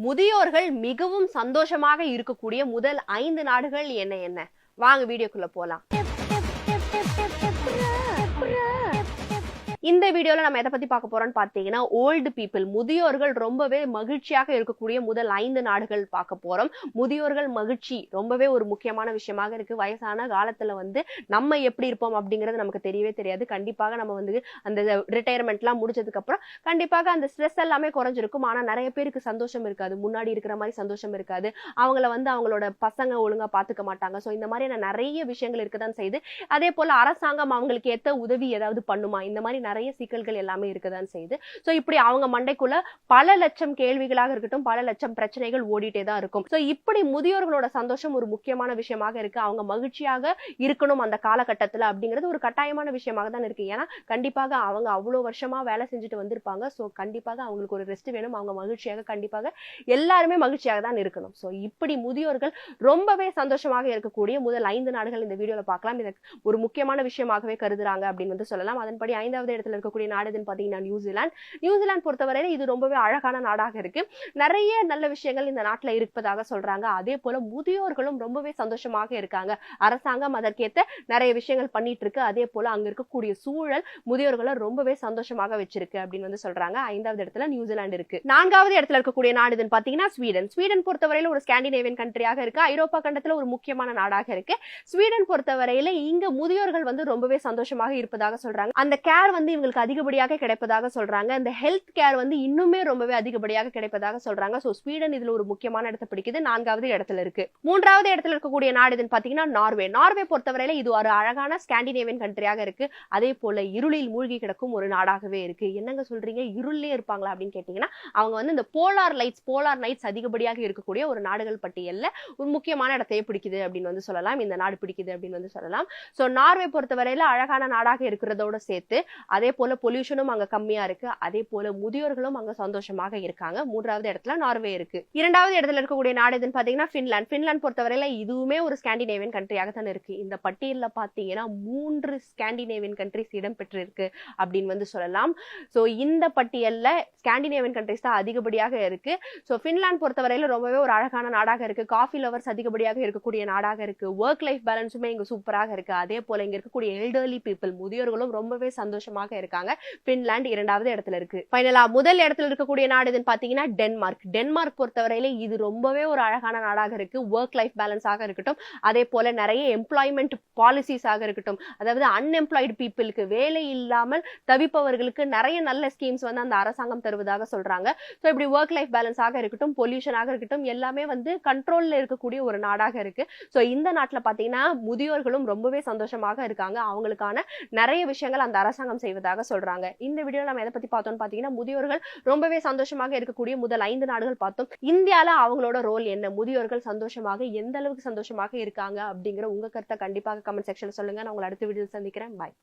முதியோர்கள் மிகவும் சந்தோஷமாக இருக்கக்கூடிய முதல் ஐந்து நாடுகள் என்ன என்ன வாங்க வீடியோக்குள்ள போலாம் இந்த வீடியோல நம்ம எதை பத்தி பார்க்க போறோம்னு பார்த்தீங்கன்னா ஓல்டு பீப்புள் முதியோர்கள் ரொம்பவே மகிழ்ச்சியாக இருக்கக்கூடிய முதல் ஐந்து நாடுகள் பார்க்க போறோம். முதியோர்கள் மகிழ்ச்சி ரொம்பவே ஒரு முக்கியமான விஷயமாக இருக்கு. வயசான காலத்துல வந்து நம்ம எப்படி இருப்போம் அப்படிங்கிறது நமக்கு தெரியவே தெரியாது. கண்டிப்பாக நம்ம வந்து அந்த ரிட்டையர்மெண்ட்லாம் முடிச்சதுக்கு அப்புறம் கண்டிப்பாக அந்த ஸ்ட்ரெஸ் எல்லாமே குறைஞ்சிருக்கும். ஆனா நிறைய பேருக்கு சந்தோஷம் இருக்காது. முன்னாடி இருக்கிற மாதிரி சந்தோஷம் இருக்காது. அவங்கள வந்து அவங்களோட பசங்க ஒழுங்கா பாத்துக்க மாட்டாங்க. ஸோ இந்த மாதிரியான நிறைய விஷயங்கள் இருக்கதான் செய்யுது அதே போல அரசாங்கம் அவங்களுக்கு ஏத்த உதவி ஏதாவது பண்ணுமா? இந்த மாதிரி நிறைய சிக்கல்கள் எல்லாமே இருக்கதான் செய்யுது. ஸோ இப்படி அவங்க மண்டைக்குள்ள பல லட்சம் கேள்விகளாக இருக்கட்டும் பல லட்சம் பிரச்சனைகள் ஓடிட்டே தான் இருக்கும். ஸோ இப்படி முதியோர்களோட சந்தோஷம் ஒரு முக்கியமான விஷயமாக இருக்கு. அவங்க மகிழ்ச்சியாக இருக்கணும் அந்த காலகட்டத்தில் அப்படிங்கிறது ஒரு கட்டாயமான விஷயமாக தான் இருக்கு. ஏன்னா கண்டிப்பாக அவங்க அவ்வளோ வருஷமா வேலை செஞ்சுட்டு வந்திருப்பாங்க. ஸோ கண்டிப்பாக அவங்களுக்கு ஒரு ரெஸ்ட் வேணும். அவங்க மகிழ்ச்சியாக கண்டிப்பாக எல்லாருமே மகிழ்ச்சியாக தான் இருக்கணும். ஸோ இப்படி முதியோர்கள் ரொம்பவே சந்தோஷமாக இருக்கக்கூடிய முதல் ஐந்து நாடுகள் இந்த வீடியோவில் பார்க்கலாம். இதை ஒரு முக்கியமான விஷயமாகவே கருதுறாங்க அப்படின்னு வந்து சொல்லலாம். அதன்படி ஐந்தாவது இடத்துல இருக்கக்கூடிய நாடு எதுன்னு பார்த்தீங்கன்னா நியூசிலாந்து நியூசிலாந்து பொறுத்தவரையில இது ரொம்பவே அழகான நாடாக இருக்கு. நிறைய நல்ல விஷயங்கள் இந்த நாட்டில் இருப்பதாக சொல்றாங்க. அதே போல முதியோர்களும் ரொம்பவே சந்தோஷமாக இருக்காங்க. அரசாங்கம் அதற்கேற்ற நிறைய விஷயங்கள் பண்ணிட்டு இருக்கு. அதே போல அங்க இருக்கக்கூடிய சூழல் முதியோர்களை ரொம்பவே சந்தோஷமாக வச்சிருக்கு அப்படின்னு வந்து சொல்றாங்க. ஐந்தாவது இடத்துல நியூசிலாந்து இருக்கு. நான்காவது இடத்துல இருக்கக்கூடிய நாடு எதுன்னு பாத்தீங்கன்னா ஸ்வீடன். ஸ்வீடன் பொறுத்தவரையில ஒரு ஸ்காண்டினேவியன் கண்ட்ரியாக இருக்கு. ஐரோப்பா கண்டத்துல ஒரு முக்கியமான நாடாக இருக்கு. ஸ்வீடன் பொறுத்தவரையில இங்க முதியோர்கள் வந்து ரொம்பவே சந்தோஷமாக இருப்பதாக சொல்றாங்க. அந்த கேர் வந்து இவங்களுக்கு அதிகப்படியாக கிடைப்பதாக சொல்றாங்க. இந்த ஹெல்த் கேர் வந்து இன்னுமே ரொம்பவே அதிகப்படியாக கிடைப்பதாக சொல்றாங்க. சோ ஸ்வீடன் இதுல ஒரு முக்கியமான இடத்தை பிடிக்குது. நான்காவது இடத்துல இருக்கு. மூன்றாவது இடத்துல இருக்கக்கூடிய நாடு இதுன்னு பாத்தீங்கன்னா நார்வே. நார்வே பொறுத்தவரையில இது ஒரு அழகான ஸ்காண்டினேவியன் கண்ட்ரியாக இருக்கு. அதே போல இருளில் மூழ்கி கிடக்கும் ஒரு நாடாகவே இருக்கு. என்னங்க சொல்றீங்க? இருளே இருப்பாங்களா அப்படின்னு கேட்டீங்கன்னா அவங்க வந்து இந்த போலார் லைட்ஸ் போலார் நைட்ஸ் அதிகப்படியாக இருக்கக்கூடிய ஒரு நாடுகள் பட்டியல்ல ஒரு முக்கியமான இடத்தையே பிடிக்குது அப்படின்னு வந்து சொல்லலாம். இந்த நாடு பிடிக்குது அப்படின்னு வந்து சொல்லலாம். சோ நார்வே பொறுத்தவரையில அழகான நாடாக இருக்கிறதோட சேர்த்து அதே போல பொல்யூஷனும் அங்க கம்மியா இருக்கு. அதே போல முதியோர்களும் அங்க சந்தோஷமாக இருக்காங்க. மூன்றாவது இடத்துல நார்வே இருக்கு. இரண்டாவது இடத்துல இருக்கக்கூடிய நாடு எதுன்னு பாத்தீங்கன்னா பின்லாந்து பின்லாந்து பொறுத்தவரையில இதுவுமே ஒரு ஸ்காண்டினேவியன் கண்ட்ரியாக தான் இருக்கு. இந்த பட்டியல்ல பாத்தீங்கன்னா மூன்று ஸ்காண்டினேவியன் கண்ட்ரிஸ் இடம்பெற்று பெற்றிருக்கு அப்படின்னு வந்து சொல்லலாம். ஸோ இந்த பட்டியல்ல ஸ்காண்டினேவியன் கண்ட்ரிஸ் தான் அதிகப்படியாக இருக்கு. ஸோ பின்லாந்து பொறுத்தவரையில ரொம்பவே ஒரு அழகான நாடாக இருக்கு. காஃபி லவர்ஸ் அதிகப்படியாக இருக்கக்கூடிய நாடாக இருக்கு. ஒர்க் லைஃப் பேலன்ஸுமே இங்க சூப்பராக இருக்கு. அதே போல இங்க இருக்கக்கூடிய எல்டர்லி பீப்புள் முதியோர்களும் ரொம்பவே சந்தோஷமாக இருக்காங்க. பின்லாந்து இரண்டாவது இடத்துல இருக்கு. ஃபைனலா முதல் இடத்துல இருக்கக்கூடிய நாடு எதுன்னு பாத்தீங்கன்னா டென்மார்க். டென்மார்க் பொறுத்தவரையில இது ரொம்பவே ஒரு அழகான நாடாக இருக்கு. ஒர்க் லைஃப் பேலன்ஸாக இருக்கட்டும். அதே போல நிறைய எம்ப்ளாய்மெண்ட் பாலிசிஸாக இருக்கட்டும். அதாவது அன்எம்ப்ளாய்டு பீப்புளுக்கு வேலை இல்லாமல் தவிப்பவர்களுக்கு நிறைய நல்ல ஸ்கீம்ஸ் வந்து அந்த அரசாங்கம் தருவதாக சொல்றாங்க. ஸோ இப்படி ஒர்க் லைஃப் பேலன்ஸாக இருக்கட்டும் பொல்யூஷனாக இருக்கட்டும் எல்லாமே வந்து கண்ட்ரோல்ல இருக்கக்கூடிய ஒரு நாடாக இருக்கு. ஸோ இந்த நாட்டில் பார்த்தீங்கன்னா முதியோர்களும் ரொம்பவே சந்தோஷமாக இருக்காங்க. அவங்களுக்கான நிறைய விஷயங்கள் அந்த அரசாங்கம் செய்வது இருக்கிறதாக சொல்றாங்க. இந்த வீடியோ நம்ம எதை பத்தி பார்த்தோம்னு பாத்தீங்கன்னா முதியோர்கள் ரொம்பவே சந்தோஷமாக இருக்கக்கூடிய முதல் ஐந்து நாடுகள் பார்த்தோம். இந்தியால அவங்களோட ரோல் என்ன? முதியோர்கள் சந்தோஷமாக எந்த அளவுக்கு சந்தோஷமாக இருக்காங்க அப்படிங்கிற உங்க கருத்தை கண்டிப்பாக கமெண்ட் செக்ஷன் சொல்லுங்க. நான் உங்களை அடுத்த வீடியோ சந்திக்கிறேன். பாய்